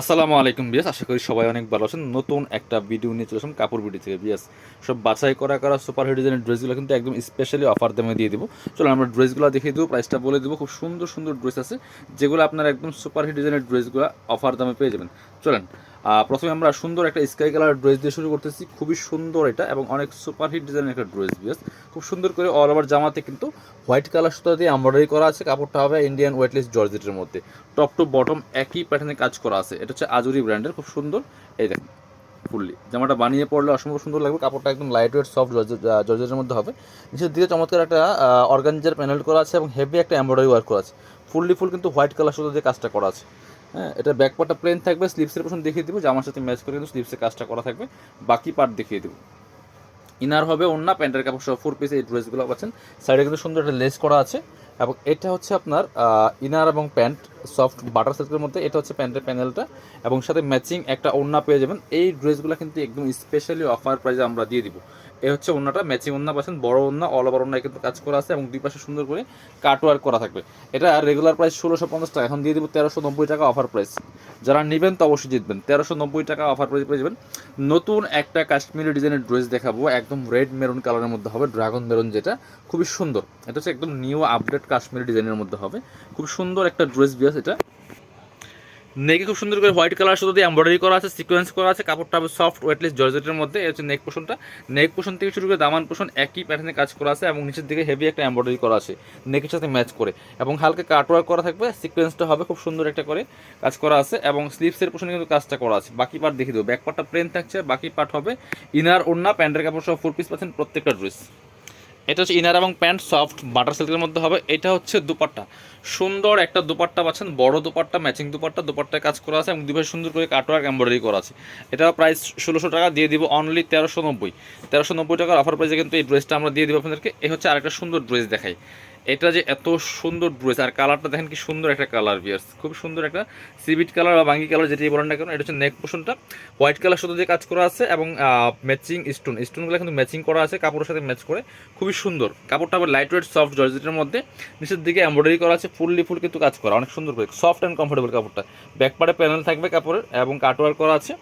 আসসালামু আলাইকুম বিয়াস, আশা করি সবাই অনেক ভালো আছেন। নতুন একটা ভিডিও নিয়ে চলে আসলাম কাপড় ভিডিও থেকে। বিয়াস, সব বাছাই করা করা সুপার হিট ডিজাইনের ড্রেসগুলো কিন্তু একদম স্পেশালি অফার দামে দিয়ে দিব। চলো আমরা ড্রেসগুলো দেখিয়ে দেবো প্রাইসটা বলে দেবো। খুব সুন্দর সুন্দর ড্রেস আছে, যেগুলো আপনার একদম সুপার হিট ডিজাইনের ড্রেসগুলো অফার দামে পেয়ে যাবেন। চলেন প্রথমে আমরা সুন্দর একটা স্কাই কালার ড্রেস দিয়ে শুরু করতেছি। খুবই সুন্দর এটা এবং অনেক সুপার হিট ডিজাইনের একটা ড্রেস বিয়াস। খুব সুন্দর করে অল ওভার জামাতে কিন্তু হোয়াইট কালার সুতা দিয়ে এমব্রয়ডারি করা আছে। কাপড়টা হবে ইন্ডিয়ান ওয়েটলেস জর্জেটের মধ্যে। টপ টু বটম একই প্যাটার্নে কাজ করা আছে। এটা হচ্ছে আজুরি ব্র্যান্ডের খুব সুন্দর। এই দেখেন ফুললি জামাটা বানিয়ে পড়লে অসম্ভব সুন্দর লাগবে। কাপড়টা একদম লাইট ওয়েট সফট জর্জেটের মধ্যে হবে। নিচের দিকে চমৎকার একটা অর্গানজার প্যানেল করা আছে এবং হেভি একটা এমব্রয়ডারি ওয়ার্ক করা আছে। ফুললি ফুল কিন্তু হোয়াইট কালার সুতো দিয়ে কাজটা করা আছে। হ্যাঁ এটা ব্যাক পার্টটা প্লেন থাকবে। স্লিপসের পোর্শন দেখিয়ে দিব। জামার সাথে ম্যাচ করে কিন্তু স্লিপসের কাজটা করা থাকবে। বাকি পার্ট দেখিয়ে দেবো। ইনার হবে অন্য প্যান্টের কাপড় সহ ফোর পিস এই ড্রেসগুলো পাচ্ছেন। সাইডে কিন্তু সুন্দর একটা লেস করা আছে। এবং এটা হচ্ছে আপনার ইনার এবং প্যান্ট সফট বাটার সিল্কের মধ্যে। এটা হচ্ছে প্যান্টের প্যানেলটা এবং সাথে ম্যাচিং একটা ওড়না পেয়ে যাবেন। এই ড্রেসগুলো কিন্তু একদম স্পেশালি অফার প্রাইজে আমরা দিয়ে দিব। এই হচ্ছে ওড়নাটা ম্যাচিং ওড়না পাচ্ছেন, বড় ওড়না অল ওভার ওড়নায় কিন্তু কাজ করা আছে এবং দুই পাশে সুন্দর করে কাট ওয়ার্ক করা থাকবে। এটা রেগুলার প্রাইস ষোলোশো পঞ্চাশ টাকা, এখন দিয়ে দিব তেরোশো নব্বই টাকা অফার প্রাইস যারা নেবেন তো অবশ্যই জিতবেন। তেরোশো নব্বই টাকা অফার প্রাইস পেয়ে যাবেন। নতুন একটা কাশ্মীরি ডিজাইনের ড্রেস দেখাবো, একদম রেড মেরুন কালারের মধ্যে হবে ড্রাগন মেরুন যেটা, খুবই সুন্দর। এটা হচ্ছে একদম নিউ আপডেট কাশ্মীরি ডিজাইনের মধ্যে হবে। খুব সুন্দর একটা ড্রেস বিয়াস এটা। নেকে খুব সুন্দর করে হোয়াইট কালার শুধু দিয়ে এমব্রয়ডারি করা আছে সিকোয়েন্স করা আছে, কাপড়টা হবে সফট ওয়েটলেস জর্জেটের মধ্যে। হচ্ছে নেক পোষণটা নেক পোষণ থেকে শুরু করে দামান পোষণ একই প্যাটার্নে কাজ করা আছে এবং নিচের দিকে হেভি একটা এমব্রয়ডারি করা আছে নেকের সাথে ম্যাচ করে। এবং হালকা কাটওয়ার্ক করা থাকবে সিকোয়েন্সটা হবে খুব সুন্দর একটা করে কাজ করা আছে এবং স্লিভসের পোষণে কিন্তু কাজটা করা আছে। বাকি পার্ট দেখিয়ে দেবো। ব্যাক পার্টটা প্লেন থাকছে, বাকি পার্ট হবে ইনার ওড়না, প্যান্টের কাপড় সহ ফোর পিস পাচ্ছেন প্রত্যেকটা ড্রেস এটা হচ্ছে ইনার এবং প্যান্ট সফট বাটার সিল্কের মধ্যে হবে। এটা হচ্ছে দুপাট্টা। সুন্দর একটা দুপাট্টা পাচ্ছেন, বড় দুপাট্টা ম্যাচিং দুপাট্টা, দুপাট্টায় কাজ করা আছে এবং দুপাশে সুন্দর করে কাটওয়ার্ক এমব্রয়ডারি করা আছে। এটা প্রাইস ষোলোশো টাকা, দিয়ে দিব অনলি তেরোশো নব্বই। তেরোশো নব্বই টাকার অফার প্রাইসে কিন্তু এই ড্রেসটা আমরা দিয়ে দিব আপনাদেরকে। এই হচ্ছে আরেকটা সুন্দর ড্রেস দেখাই। এটা যে এত সুন্দর ড্রেস আর কালারটা দেখেন কি সুন্দর একটা কালার বিয়ার্স খুব সুন্দর একটা সিবিট কালার বা বাঙ্গি কালার যেটাই বলেন না কেন, এটা হচ্ছে নেক পোষণটা হোয়াইট কালার শুধু যে কাজ করা আছে এবং ম্যাচিং স্টোন স্টোনগুলো কিন্তু ম্যাচিং করা আছে, কাপড়ের সাথে ম্যাচ করে। খুবই সুন্দর। কাপড়টা আবার লাইট ওয়েট সফট জর্জেটের মধ্যে। নিচের দিকে এমব্রয়ডারি করা আছে, ফুললি ফুল কিন্তু কাজ করা, অনেক সুন্দর করে সফট অ্যান্ড কমফোর্টেবল কাপড়টা। ব্যাকপার্টে প্যানেল থাকবে কাপড়ের এবং কাটওয়ার করা আছে।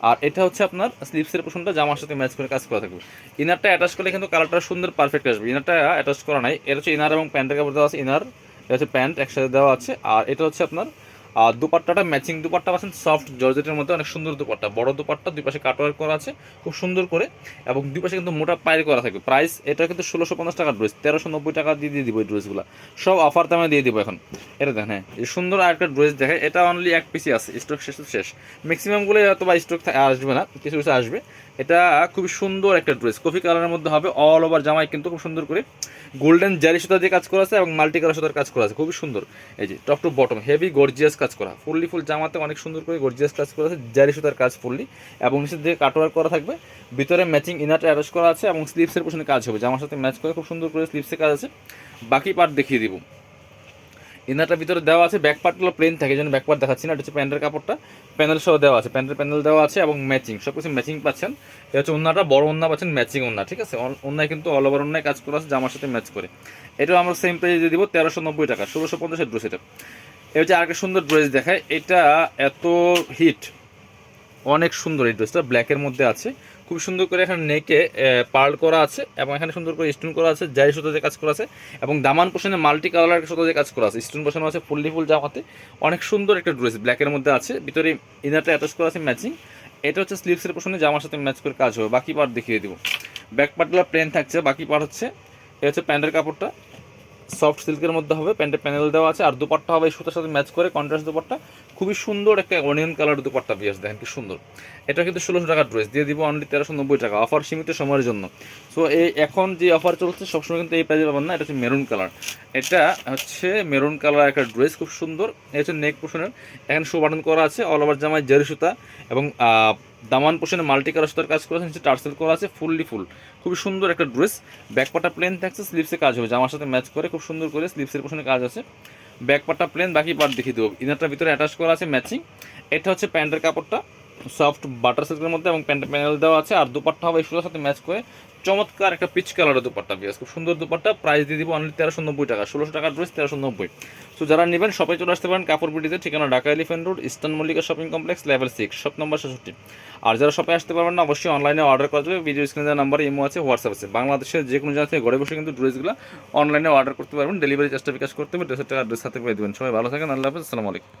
আর এটা হচ্ছে আপনার স্লিপসের পোষণটা জামার সাথে ম্যাচ করে কাজ করা থাকবে। ইনারটা অ্যাটাচ করলে কিন্তু কালারটা সুন্দর পারফেক্ট আসবে। ইনারটা অ্যাটাচ করা নাই। এটা হচ্ছে ইনার এবং প্যান্টের কাপড় দেওয়া আছে। ইনার এটা হচ্ছে প্যান্ট একসাথে দেওয়া আছে। আর এটা হচ্ছে আপনার আর দুপাট্টাটা ম্যাচিং দুপাট্টা পাচ্ছেন সফট জর্জেটের মধ্যে, অনেক সুন্দর দুপাট্টা। বড় দুপাট্টা, দুই পাশে কাটওয়ার্ক করা আছে, খুব সুন্দর করে, এবং দুই পাশে কিন্তু মোটা পায়ের করা থাকবে। প্রাইস এটা কিন্তু ষোলোশো পঞ্চাশ টাকার ড্রেস তেরোশো নব্বই টাকা দিয়ে দিয়ে দিব এই ড্রেসগুলো সব অফার দামে দিয়ে দিব এখন। এটা দেখেন হ্যাঁ এই সুন্দর আর একটা ড্রেস দেখে এটা অনলি এক পিসি আছে স্টক শেষ শেষ। ম্যাক্সিমামগুলো হয়তো বা স্টক আসবে না, কিছু কিছু আসবে। এটা খুবই সুন্দর একটা ড্রেস। কফি কালারের মধ্যে হবে অল ওভার জামাই কিন্তু খুব সুন্দর করে। গোল্ডেন জারি সুতা দিয়ে কাজ করা আছে এবং মাল্টি কালার সুতার কাজ করা আছে, খুবই সুন্দর। এই যে top to bottom heavy gorgeous কাজ করা। ফুললি ফুল জামাতে অনেক সুন্দর করে গর্জিয়াস কাজ করা আছে, জারি সুতার কাজ ফুললি। এবং নিচের দিকে কাটওয়ার করা থাকবে। ভিতরে ম্যাচিং ইনারটা অ্যাটাচ করা আছে এবং স্লিপসের পোশনে কাজ হবে। জামার সাথে ম্যাচ করে খুব সুন্দর করে স্লিপসের কাজ আছে। বাকি পার্ট দেখিয়ে দিব। ইনারটার ভিতরে দেওয়া আছে ব্যাক পার্টগুলো প্লেন থাকে, যেন ব্যাক পার্ট দেখাচ্ছি না, এটা হচ্ছে প্যান্টের কাপড়টা। প্যানেল সহ দেওয়া আছে প্যান্টের প্যানেল দেওয়া আছে এবং ম্যাচিং সব কিছু ম্যাচিং পাচ্ছেন। এটা হচ্ছে ওনাটা বড় ওন্না পাচ্ছেন ম্যাচিং ওন্না, ঠিক আছে? ওন্নায় কিন্তু অল ওভার ওন্নায় কাজ করা আছে, জামার সাথে ম্যাচ করে। এটাও আমরা সেম প্রাইস দিয়ে দিব, তেরোশো নব্বই টাকা, ষোলোশো পঞ্চাশের ড্রেস এটা। এটা হচ্ছে আরেকটা সুন্দর ড্রেস দেখায় এটা এত হিট অনেক সুন্দর এই ড্রেসটা ব্ল্যাকের মধ্যে আছে। খুব সুন্দর করে এখানে নেকে পার্ল করা আছে এবং এখানে সুন্দর করে স্টোন করা আছে, জারি সুতো দিয়ে কাজ করা আছে এবং দামান পোষণে মাল্টি কালার সুতো দিয়ে কাজ করা আছে। স্টোন বসানো আছে ফুললি ফুল জামাতে। অনেক সুন্দর একটা ড্রেস ব্ল্যাকের মধ্যে আছে। ভিতরে ইনারটা অ্যাটাচ করা আছে ম্যাচিং এটা হচ্ছে স্লিভসের পোষণে জামার সাথে ম্যাচ করে কাজ হবে। বাকি পার্ট দেখিয়ে দিব। ব্যাক পার্টগুলো প্লেন থাকছে, বাকি পার্ট হচ্ছে, এটা হচ্ছে প্যান্টের কাপড়টা। সফট সিল্কের মধ্যে হবে, প্যান্টের প্যানেল দেওয়া আছে, আর দুপাট্টা হবে সুতার সাথে ম্যাচ করে কন্ট্রাস্ট দুপাট্টা। খুবই সুন্দর একটা অনিয়ন কালার দুপাট্টা বিয়াস, দেখেন কি সুন্দর। এটা কিন্তু ষোলোশো টাকার ড্রেস, দিয়ে দিব অনলি তেরোশো নব্বই টাকা, অফার সীমিত সময়ের জন্য। সো এই এখন যে অফার চলছে, সবসময় কিন্তু এই প্রাইজে পাবেন না, এটা হচ্ছে মেরুন কালার। এটা হচ্ছে মেরুন কালার একটা ড্রেস, খুব সুন্দর। এটা হচ্ছে নেক পোষণের এখানে শো বাটন করা আছে অল ওভার জামায় জারি সুতা এবং দামান পোষণে মাল্টি কালার সুতার কাজ করা আছে নিচে টার্সেল করা আছে ফুললি ফুল খুবই সুন্দর একটা ড্রেস ব্যাকপাটা প্লেন থাকছে স্লিপসে কাজ হবে জামার সাথে ম্যাচ করে, খুব সুন্দর করে স্লিপসের পোশনে কাজ আছে। ব্যাক পার্টটা প্লেন বাকি পার্ট দেখিয়ে দেবো। ইনারটার ভিতরে অ্যাটাচ করা আছে ম্যাচিং এটা হচ্ছে প্যান্টের কাপড়টা। সফট বাটার সিল্কের মধ্যে এবং প্যান্ট প্যানেল দেওয়া আছে। আর দুপাট্টা হবে সুতার সাথে ম্যাচ করে। চমৎকার একটা পিচ কালারের দুপাট্টা বিয়াস খুব সুন্দর দুপাট্টা। প্রাইস দিয়ে দিব অনলি তেরোশো নব্বই টাকা। ষোলোশো টাকার ড্রেস তেরোশো নব্বই। সো যারা নেবেন, সবাই চলে আসতে পারেন কাপড় বিটিতে ঠিকানা Dhaka elephant road eastern Mallika shopping complex level six shop number ছেষট্টি। আর যারা সবাই আসতে পারবেন না, অবশ্যই অনলাইনে অর্ডার করা যাবে। ভিডিও স্ক্রিনে নাম্বার ইমো আছে হোয়াটসঅ্যাপ আছে। বাংলাদেশের যে কোনো জায়গা থেকে ঘরে বসে কিন্তু ড্রেসগুলো অনলাইনে অর্ডার করতে পারবেন। ডেলিভারি চার্জটা বিকাশ করতে হবে। ড্রেসের টাকা ড্রেস হাতে পেয়ে দেবেন। সবাই ভালো থাকেন। আল্লাহ হাফিজ। আসসালামু আলাইকুম।